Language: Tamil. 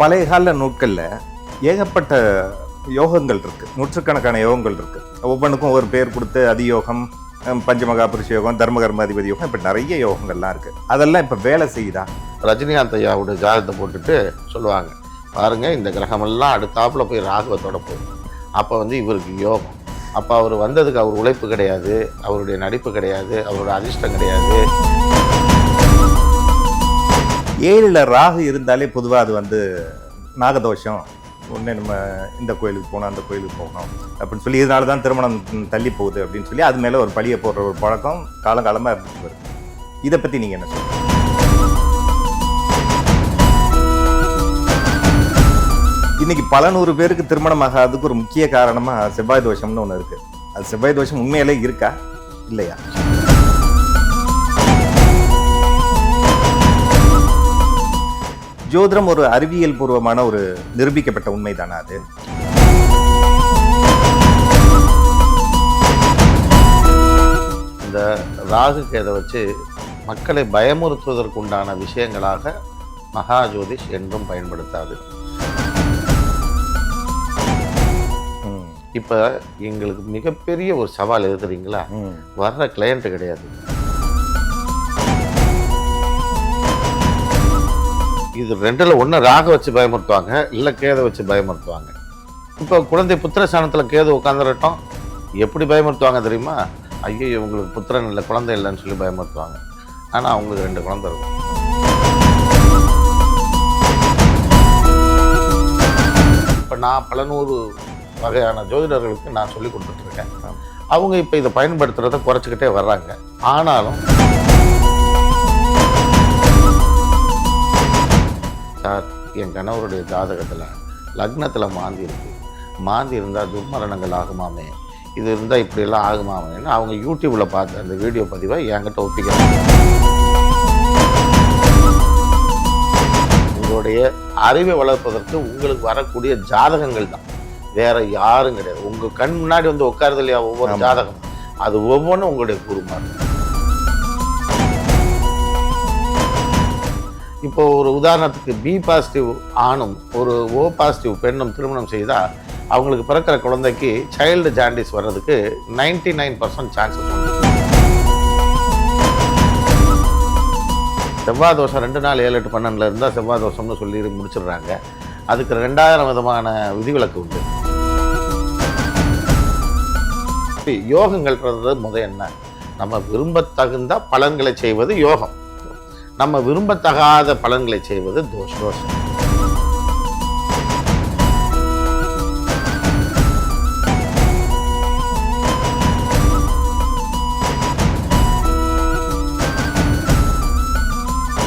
பழைய கால நூட்களில் ஏகப்பட்ட யோகங்கள் இருக்குது நூற்றுக்கணக்கான யோகங்கள் இருக்குது ஒவ்வொன்றுக்கும் ஒரு பேர் கொடுத்து அதியோகம் ஹம், பஞ்சமகாபுருஷ யோகம் தர்மகர்ம அதிபதி யோகம் இப்போ நிறைய யோகங்கள்லாம் இருக்குது அதெல்லாம் இப்போ வேலை செய்யுதா? ரஜினிகாந்த் ஐயாவோட ஜாதகத்தை போட்டுட்டு சொல்லுவாங்க. பாருங்க இந்த கிரகமெல்லாம் அடுத்தாப்புல போய் ராகுவத்தோட போகும். அப்போ வந்து இவருக்கு யோகம். அப்போ அவர் வந்ததுக்கு அவர் உழைப்பு கிடையாது அவருடைய நடிப்பு கிடையாது அவரோட அதிர்ஷ்டம் கிடையாது. ஏழில் ராகு இருந்தாலே பொதுவாக அது வந்து நாகதோஷம். ஒன்று நம்ம இந்த கோயிலுக்கு போகணும் அந்த கோயிலுக்கு போகணும் அப்படின்னு சொல்லி இதனால தான் திருமணம் தள்ளி போகுது அப்படின்னு சொல்லி அது மேலே ஒரு பழியை போடுற ஒரு பழக்கம் காலங்காலமாக இருந்துட்டு வருது. இதை பற்றி நீங்கள் என்ன சொல்லுங்கள் இன்றைக்கி பல நூறு பேருக்கு திருமணம் ஆகாததுக்கு ஒரு முக்கிய காரணமாக செவ்வாய் தோஷம்னு ஒன்று இருக்குது அது செவ்வாய் தோஷம் உண்மையிலே இருக்கா? இல்லையா? ஜோதிடம் ஒரு அறிவியல் பூர்வமான ஒரு நிரூபிக்கப்பட்ட உண்மைதானா அது? இந்த ராகு கேதை வச்சு மக்களை பயமுறுத்துவதற்கு உண்டான விஷயங்களாக மகாஜோதிஷ் என்றும் பயன்படுத்தாது. இப்போ எங்களுக்கு மிகப்பெரிய ஒரு சவால் எது தெரியுங்களா? வர்ற கிளையண்ட் கிடையாது. இது ரெண்டில் ஒன்று ராக வச்சு பயமுறுத்துவாங்க இல்லை கேதை வச்சு பயமுறுத்துவாங்க. இப்போ குழந்தை புத்திர சாணத்தில் கேது உட்காந்துரட்டும் எப்படி பயமுறுத்துவாங்க தெரியுமா? ஐயோ இவங்களுக்கு புத்திரன் இல்லை குழந்தை இல்லைன்னு சொல்லி பயமுறுத்துவாங்க. ஆனால் அவங்களுக்கு ரெண்டு குழந்தை இருக்கும். இப்போ நான் பல நூறு வகையான ஜோதிடர்களுக்கு நான் சொல்லி கொடுத்துட்ருக்கேன் அவங்க இப்போ இதை பயன்படுத்துகிறத குறைச்சிக்கிட்டே வர்றாங்க. ஆனாலும் சார் என் கணவருடைய ஜாதகத்தில் லக்னத்தில் மாந்தி இருக்கு. மாந்தி இருந்தால் துர்மரணங்கள் ஆகுமாமே? இது இருந்தால் இப்படியெல்லாம் ஆகுமாமேன்னு அவங்க யூடியூப்பில் பார்த்த அந்த வீடியோ பதிவை என்கிட்ட ஒப்பிக்கிறாங்க. உங்களுடைய அறிவை வளர்ப்பதற்கு உங்களுக்கு வரக்கூடிய ஜாதகங்கள் தான். வேற யாரும் கிடையாது. உங்க கண் முன்னாடி வந்து உட்காருது இல்லையா ஒவ்வொரு. ஜாதகம்? அது ஒவ்வொன்றும் உங்களுடைய குருமார் இப்போ ஒரு உதாரணத்துக்கு பி பாசிட்டிவ் ஆணும் ஒரு ஓ பாசிட்டிவ் பெண்ணும் திருமணம் செய்தால் அவங்களுக்கு பிறக்கிற குழந்தைக்கு சைல்டு ஜாண்டிஸ் வர்றதுக்கு 99% நைன் பர்சன்ட் சான்சஸ் உண்டு. செவ்வாய் தோஷம் ரெண்டு நாள் ஏழு எட்டு பன்னெண்டில் இருந்தால் செவ்வாய் தோஷம்னு சொல்லி முடிச்சிடுறாங்க. அதுக்கு ரெண்டாயிரம் விதமான விதிவிலக்கு உண்டு. யோகங்கள்ன்றது முத என்ன? நம்ம விரும்பத்தகுந்த பலன்களை செய்வது யோகம். நம்ம விரும்பத்தகாத பலன்களை செய்வது தோஷம். தோஷம்